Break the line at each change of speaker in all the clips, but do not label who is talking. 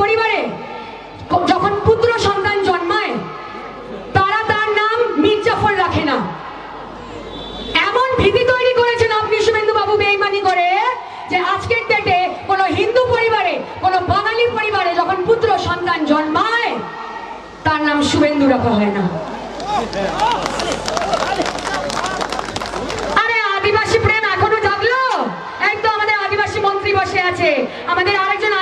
পরিবারে যখন পুত্র সন্তান জন্মায়, তারা তার নাম মির্জাফর রাখে না। এমন ভীতি তৈরি করেছেন আপনি শুভেন্দু বাবু বেইমানি করে যে আজকের ডেটে কোনো হিন্দু পরিবারে, কোনো বাঙালি পরিবারে যখন পুত্র সন্তান জন্মায়, তার নাম শুভেন্দু রাখা হয় না আরে আদিবাসী প্রেম এখনও জাগলো এই তো আমাদের আদিবাসী মন্ত্রী বসে আছে আমাদের আরেকজন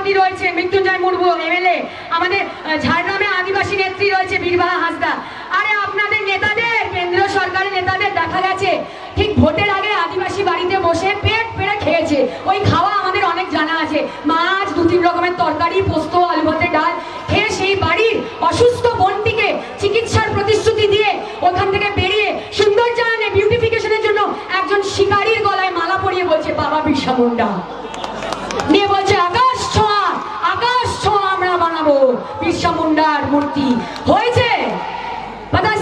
সভাধিপতি রয়েছে মৃত্যুঞ্জয় মুর্মু, এমএলএ। আমাদের ঝাড়গ্রামে আদিবাসী নেত্রী রয়েছে বীরবাহা হাসদা। আরে আপনাদের নেতাদের, কেন্দ্রীয় সরকারের নেতাদের দেখা গেছে। ঠিক ভোটের আগে আদিবাসী বাড়িতে বসে পেট পেড়ে খেয়েছে। ওই খাওয়া আমাদের অনেক জানা আছে। মাছ, দু তিন রকমের তরকারি, পোস্ত আলু ভাতে ডাল খেয়ে সেই বাড়ির অসুস্থ বোনটিকে চিকিৎসার প্রতিশ্রুতি দিয়ে ওখান থেকে বেরিয়ে সৌন্দর্যায়নে বিউটিফিকেশনের জন্য একজন শিকারীর গলায় মালা পরিয়ে বলছে, বাবা বিরসা মুন্ডা। নিয়ে বলছে আকাশ ছোঁয়া আকাশ ছোঁয়া আমরা বানাবো বিরসা মুন্ডার মূর্তি। হয়েছে?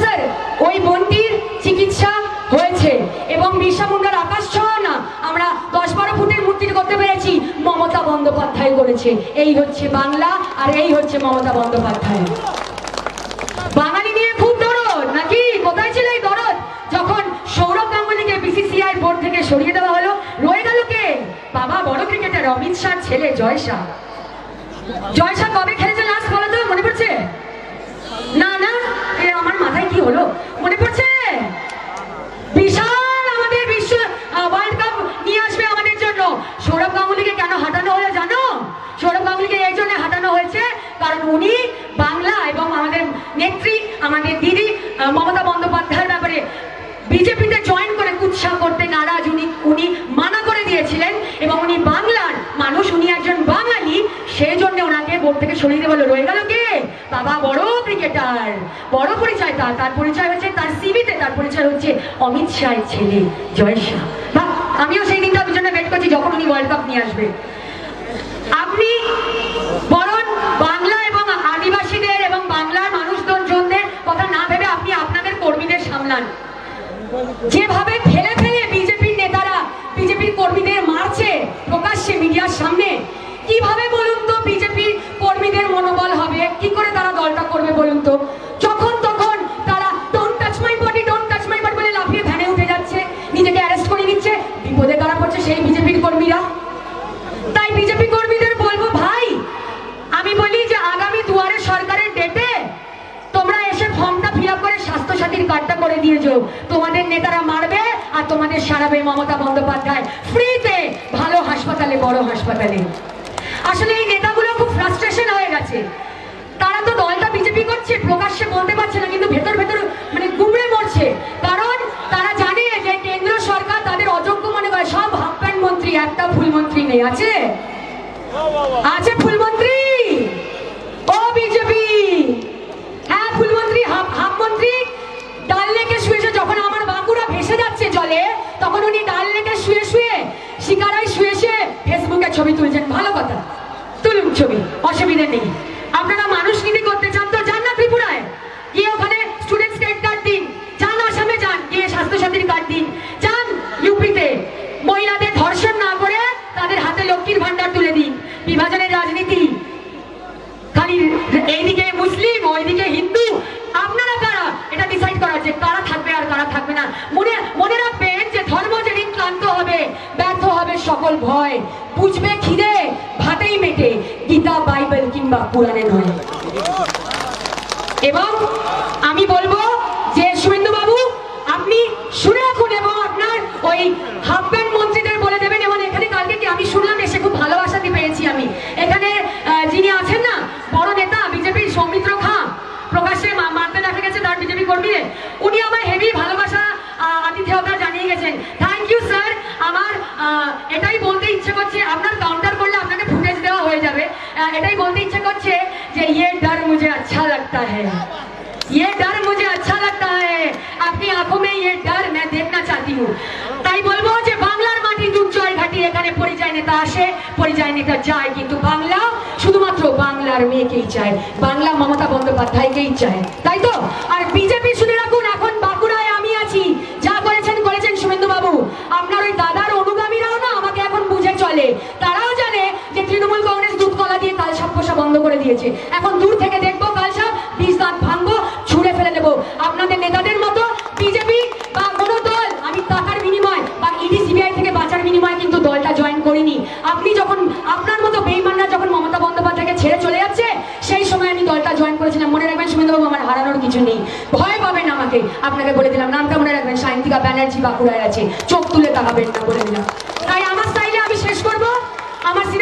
স্যার, ওই বোনটির চিকিৎসা হয়েছে এবং বিরসা মুন্ডার আকাশ ছোঁয়া না। আমরা দশ বারো ফুটের মূর্তি করতে পেরেছি। মমতা বন্দ্যোপাধ্যায় করেছে। এই হচ্ছে বাংলা আর এই হচ্ছে মমতা বন্দ্যোপাধ্যায়। বাঙালি নিয়ে খুব দরদ, নাকি? কোথায় ছিল এই দরদ? যখন সৌরভ গাঙ্গুলিকে বিসিসিআই বোর্ড থেকে সরিয়ে দেওয়া হলো, রয়ে গেল কে? বাবা বড় ক্রিকেটার অমিত শাহ ছেলে জয় শাহ জয় শাহ কবে খেলেছে লাস্ট বলো তো মনে পড়ছে না না এ আমার মাথায় কি হলো মনে পড়ছে বিশাল আমাদের বিশ্ব ওয়ার্ল্ড কাপ নিয়ে আসবে আমাদের জন্য সৌরভ গাঙ্গুলিকে কেন হাঁটানো হলো জানো সৌরভ গাঙ্গুলিকে এই জন্য হাঁটানো হয়েছে কারণ উনি বাংলা এবং আমাদের নেত্রী আমাদের দিদি আহ, মমতা বন্দ্যোপাধ্যায়ের ব্যাপারে বিজেপিতে জয়েন করে উৎসাহ করতে নারাজ উনি উনি মানা করে দিয়েছিলেন এবং উনি বাংলার মানুষ উনি একজন বাঙালি সেই জন্য ওনাকে বোর্ড থেকে সরিয়ে দিয়ে বলল রয়ে গেল কে? বাবা বড় ক্রিকেটার। বড় পরিচয় তার। তার পরিচয় হচ্ছে তার সিভিতে তার পরিচয় হচ্ছে অমিত শাহের ছেলে, জয় শাহ। বা, আমিও সেই দিনটা ওই জন্য ওয়েট করছি যখন উনি ওয়ার্ল্ড কাপ নিয়ে আসবে। আপনি বরং বাংলা এবং আদিবাসীদের এবং বাংলার মানুষজন জনদের কথা না ভেবে আপনি আপনাদের কর্মীদের সামলান। যেভাবে ফেলে ফেলে বিজেপির নেতারা বিজেপির কর্মীদের মারছে প্রকাশ্যে মিডিয়ার সামনে, কীভাবে বলুন তো বিজেপির কর্মীদের মনোবল হবে। কি করে তারা দলটা করবে বলুন তো? যখন তখন তারা don't touch my body don't touch my body বলে লাফিয়ে ভ্যানে উঠে যাচ্ছে। নিজেকে অ্যারেস্ট করে নিচ্ছে। বিপদে তারা পড়ছে সেই বিজেপির কর্মীরা। তাই বিজেপি কর্মীদের বলব, ভাই, আমি বলি যে আগামী দুয়ারে সরকারের ডেটে তোমরা এসে ফর্মটা ফিল করে স্বাস্থ্য সাথীর কার্ডটা করে দিয়েছ তোমাদের নেতারা মারবে আর তোমাদের সারাবে মমতা বন্দ্যোপাধ্যায় ফ্রিতে ভালো হাসপাতালে, বড় হাসপাতালে। আসলে এই খুব ফ্রাস্ট্রেশন হয়ে গেছে। তারা তো দলটা বিজেপি করছে, প্রকাশ্যে বলতে পারছে না, কিন্তু ভেতর ভেতর মানে গুমড়ে মরছে। কারণ তারা জানে যে কেন্দ্র সরকার তাদের অযোগ্য মনে করে। সব হাফ প্যান্ট মন্ত্রী, একটা ফুল মন্ত্রী নেই, আছে? আছে ফুলমন্ত্রী ও বিজেপি! হ্যাঁ ফুলমন্ত্রী হাফ হাফ মন্ত্রী। ডাল লেকে শুয়ে যখন আমার বাঁকুড়া ভেসে যাচ্ছে জলে, তখন উনি ডাল লেকে শুয়ে শুয়ে, শিকারায় শুয়ে শুয়ে ফেসবুকে ছবি তুলছেন। ভালো কথা। ছবি, অসুবিধে নেই। আপনারা মানুষ নীতি করতে চান তো যান না ত্রিপুরায়। গিয়ে ওখানে স্টুডেন্ট কার্ড দিন। যান আসামে যান, গিয়ে স্বাস্থ্যসাথীর কার্ড দিন। যান ইউপিতে। মহিলাদের ধর্ষণ না করে তাদের হাতে লক্ষ্মীর ভান্ডার তুলে দিন। বিভাজনের রাজনীতি। খালি এইদিকে মুসলিম, ওইদিকে হিন্দু। আপনারা কারা? এটা ডিসাইড করা যে কারা থাকবে আর কারা থাকবে না। মনে মনে রাখবেন যে ধর্ম যেদিন ক্লান্ত হবে, ব্যর্থ হবে সকল ভয়। বুঝবে খিদে কিংবা পুরাণে নয় এবং আমি বলব যে শুভেন্দু বাবু আপনি শুনে রাখুন এবং আপনার ওই হাফ প্যান্ট মন্ত্রীদের বলে দেবেন, এবং এখানে কালকে কি আমি শুনলাম, এসে খুব ভালোবাসা দিয়ে পেয়েছি আমি। এখানে যিনি আছেন না, বড় নেতা, বিজেপির সৌমিত্র খাঁ, প্রকাশ্যে মারতে দেখা গেছে তার বিজেপি কর্মীদের। উনি আমার হেভি ভালোবাসা আতিথেয়তা জানিয়ে গেছেন। থ্যাংক ইউ স্যার আমার এটাই বলতে ইচ্ছে করছে, আপনার এটাই বলতে ইচ্ছে করছে যে ইয়ে ডর মুঝে আচ্ছা लगता है ये डर मुझे अच्छा लगता है आपकी आंखों में ये डर मैं देखना चाहती हूँ তাই বলবো যে বাংলার মাটি দুর্জয় ঘাটি এখানে পরিযায় নেতা আসে পরিযায় নেতা যায় কিন্তু বাংলা শুধুমাত্র বাংলার মেয়েকেই চায় বাংলা মমতা বন্দ্যোপাধ্যায়কেই চায় তাই তো আর বিজেপি শুনে রাখুন দিয়েছে এখন দূর থেকে দেখব, কাল সব বিষ দাঁত ভাঙবো, ছুঁড়ে ফেলে দেবো। আপনাদের নেতাদের মতো বিজেপি বা কোনো দল, আমি টাকার বিনিময় বা ইডি, সিবিআই থেকে বাঁচার বিনিময়ে কিন্তু দলটা জয়েন করিনি। আপনি যখন, আপনার মতো বেইমানরা যখন মমতা বন্দ্যোপাধ্যায়কে ছেড়ে চলে যাচ্ছে, সেই সময় আমি দলটা জয়েন করেছিলাম। মনে রাখবেন, সুমেন্দ্রবাবু, আমার হারানোর কিছু নেই। ভয় পাবেন আমাকে। আপনাকে বলে দিলাম, নামটা মনে রাখবেন, সায়ন্তিকা ব্যানার্জি বাঁকুড়ায় আছে। চোখ তুলে তাকাবেন না বলে দিলাম। তাই আমার স্টাইলে আমি শেষ করব। আমার